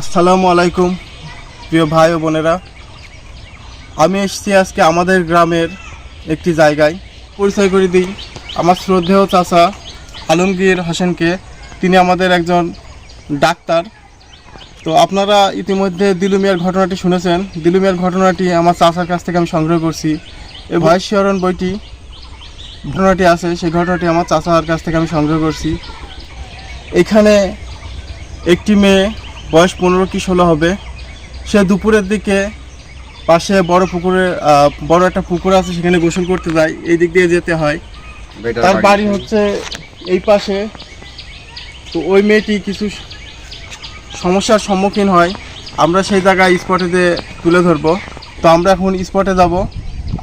আসসালামু আলাইকুম, প্রিয় ভাই ও বোনেরা। আমি এসেছি আজকে আমাদের গ্রামের একটি জায়গায়। পরিচয় করে দিই, আমার শ্রদ্ধেয় চাচা আলমগীর হোসেনকে। তিনি আমাদের একজন ডাক্তার। তো আপনারা ইতিমধ্যে দিলুমিয়ার ঘটনাটি শুনেছেন। দিলুমিয়ার ঘটনাটি আমার চাচার কাছ থেকে আমি সংগ্রহ করছি। এই ভয়স্মরণ বইটি, ঘটনাটি আছে, সেই ঘটনাটি আমার চাচার কাছ থেকে আমি সংগ্রহ করছি। এখানে একটি মেয়ে বয়স পনেরো কি ষোলো হবে সে দুপুরের দিকে পাশে বড় পুকুরে বড় একটা পুকুর আছে সেখানে গোসল করতে যায় এই দিক দিয়ে যেতে হয়। তার বাড়ি হচ্ছে এই পাশে। তো ওই মেয়েটি কিছু সমস্যার সম্মুখীন হয়। আমরা সেই জায়গায় স্পটেতে তুলে ধরবো। তো আমরা এখন স্পটে যাব।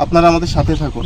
আপনারা আমাদের সাথে থাকুন।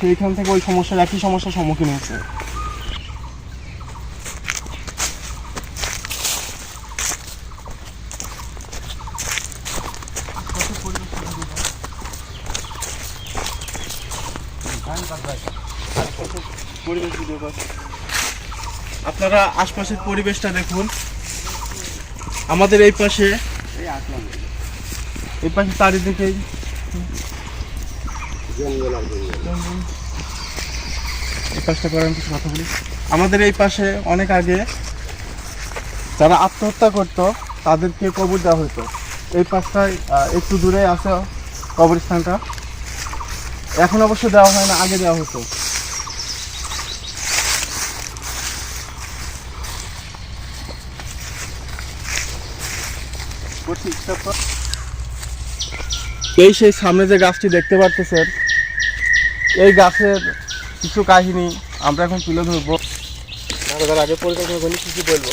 বার সে থেকে ওই সমস্যার একই সমস্যার সম্মুখীন হয়েছে আপনারা আশপাশের পরিবেশটা দেখুন। আমাদের এই পাশে এই পাশে চারিদিকে এই পাশটা কিছু কথা বলি। আমাদের এই পাশে অনেক আগে যারা আত্মহত্যা করতো, তাদেরকে কবর দেওয়া হতো। এই পাশটায় একটু দূরে আছে কবরস্থানটা। এখন অবশ্য দেওয়া হয় না, আগে দেওয়া হতো। এই সেই সামনে যে গাছটি দেখতে পারতেছেন এই গাছের কিছু কাহিনী আমরা এখন তুলে ধরবো। তার আগে পরিকল্পনা করি কিছু বলব?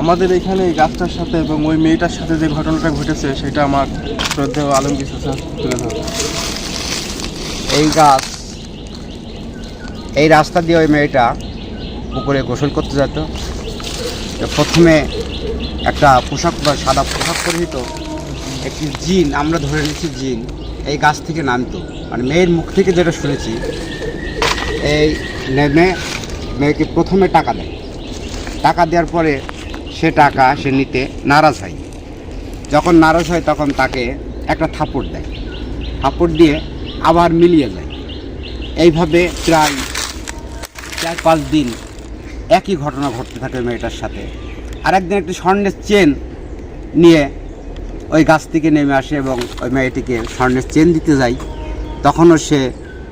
আমাদের এখানে এই গাছটার সাথে এবং ওই মেয়েটার সাথে যে ঘটনাটা ঘটেছে সেটা আমার শ্রদ্ধেয় আলমগীর চাচা তুলে ধরবো। এই গাছ, এই রাস্তা দিয়ে ওই মেয়েটা পুকুরে গোসল করতে যেত। প্রথমে একটা পোশাক বা সাদা পোশাক পরিহিত একটি জিন, আমরা ধরে নিচ্ছি জিন, এই গাছ থেকে নামতো। মানে মেয়ের মুখ থেকে যেটা শুনেছি, এই নেমে মেয়েকে প্রথমে টাকা দেয়। টাকা দেওয়ার পরে সে টাকা সে নিতে নারাজ হয়। যখন নারাজ হয় তখন তাকে একটা থাপড় দেয়। থাপড় দিয়ে আবার মিলিয়ে যায়। এইভাবে প্রায় চার পাঁচ দিন একই ঘটনা ঘটতে থাকে মেয়েটার সাথে। আর একদিন একটি স্বর্ণের চেন নিয়ে ওই গাছ থেকে নেমে আসে এবং ওই মেয়েটিকে স্বর্ণের চেন দিতে যায়। তখনও সে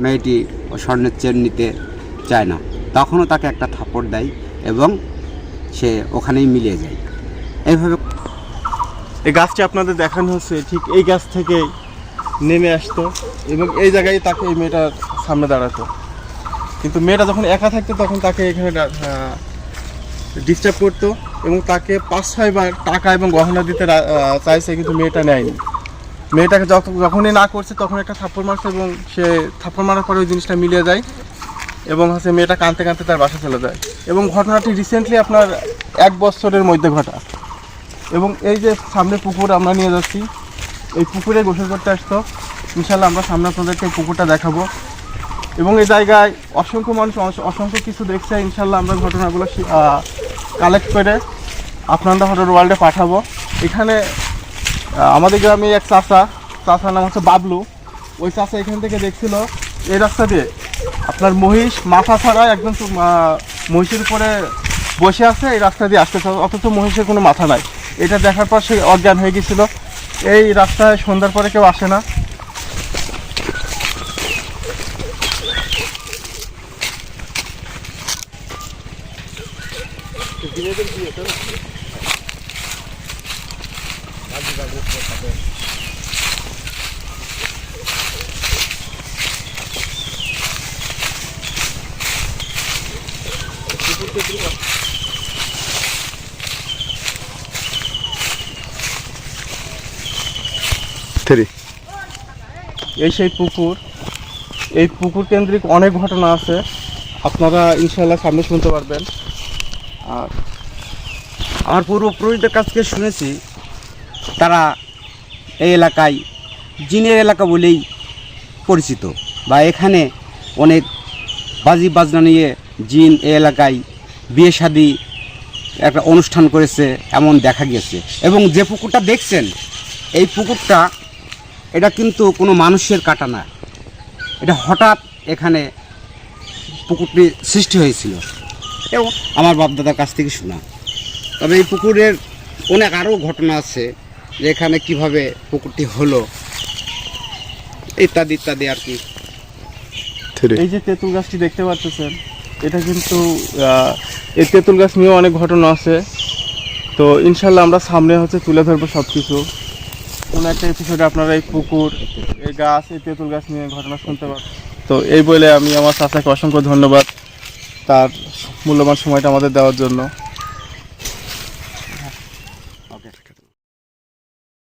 মেয়েটি ওই স্বর্ণের চেন নিতে চায় না। তখনও তাকে একটা থাপড় দেয় এবং সে ওখানেই মিলিয়ে যায়। এইভাবে এই গাছটি আপনাদের দেখানো হচ্ছে ঠিক এই গাছ থেকে নেমে আসতো। এবং এই জায়গায় তাকে এই মেয়েটার সামনে দাঁড়াতো। কিন্তু মেয়েটা যখন একা থাকতো, তখন তাকে এখানে ডিস্টার্ব করতো এবং তাকে পাঁচ ছয়বার টাকা এবং গহনা দিতে চাইছে, কিন্তু মেয়েটা নেয়নি। মেয়েটাকে যখন যখনই না করছে, তখন একটা থাপ্পড় মারছে এবং সে থাপ্পড় মারার পরে ওই জিনিসটা মিলিয়ে যায় এবং হচ্ছে মেয়েটা কাঁদতে কাঁদতে তার বাসা চলে যায়। এবং ঘটনাটি রিসেন্টলি আপনার এক বছরের মধ্যে ঘটা। এবং এই যে সামনে পুকুর আমরা নিয়ে যাচ্ছি, এই পুকুরে গোসল করতে আসতো। ইনশাল্লাহ আমরা সামনে আপনাদেরকে পুকুরটা দেখাবো। এবং এই জায়গায় অসংখ্য মানুষ অসংখ্য কিছু দেখছে। ইনশাল্লাহ আমরা ঘটনাগুলো কালেক্ট করে আপনারা হরর ওয়ার্ল্ডে পাঠাবো। এখানে আমাদের গ্রামে এক চাচা, চাচার নাম হচ্ছে বাবলু। ওই চাচা এখান থেকে দেখছিল, এই রাস্তা দিয়ে আপনার মহিষ মাথা ছাড়া একদম মহিষের উপরে বসে আছে, এই রাস্তা দিয়ে আসতেছে। অথচ মহিষের কোনো মাথা নাই। এটা দেখার পর সে অজ্ঞান হয়ে গেছিল। এই রাস্তায় সন্ধ্যার পরে কেউ আসে না। থ্রি। এই সেই পুকুর এই পুকুর কেন্দ্রিক অনেক ঘটনা আছে। আপনারা ইনশাল্লাহ সামনে শুনতে পারবেন। আর আমার পূর্বপুরুষদের কাছ থেকে শুনেছি, তারা এই এলাকায় জিনের এলাকা বলেই পরিচিত বা এখানে অনেক বাজি বাজনা নিয়ে জিন এই এলাকায় বিয়ে শাদি একটা অনুষ্ঠান করেছে এমন দেখা গেছে এবং যে পুকুরটা দেখছেন, এই পুকুরটা, এটা কিন্তু কোনো মানুষের কাটা না। এটা হঠাৎ এখানে পুকুরটি সৃষ্টি হয়েছিল। এবং আমার বাপদাদার কাছ থেকে শোনা। তবে এই পুকুরের অনেক আরও ঘটনা আছে যে এখানে কীভাবে পুকুরটি হলো ইত্যাদি ইত্যাদি আর কি। এই যে তেঁতুল গাছটি দেখতে পাচ্ছেন এটা কিন্তু এই তেঁতুল গাছ নিয়েও অনেক ঘটনা আছে। তো ইনশাল্লাহ আমরা সামনে হচ্ছে তুলে ধরবো সব কিছু কোনো একটা এপিসোডে আপনারা এই পুকুর এই গাছ এই তেঁতুল গাছ নিয়ে ঘটনা শুনতে পারবেন তো এই বলে আমি আমার চাচাকে অসংখ্য ধন্যবাদ। তার মূল্যবান সময়টা আমাদের দেওয়ার জন্য।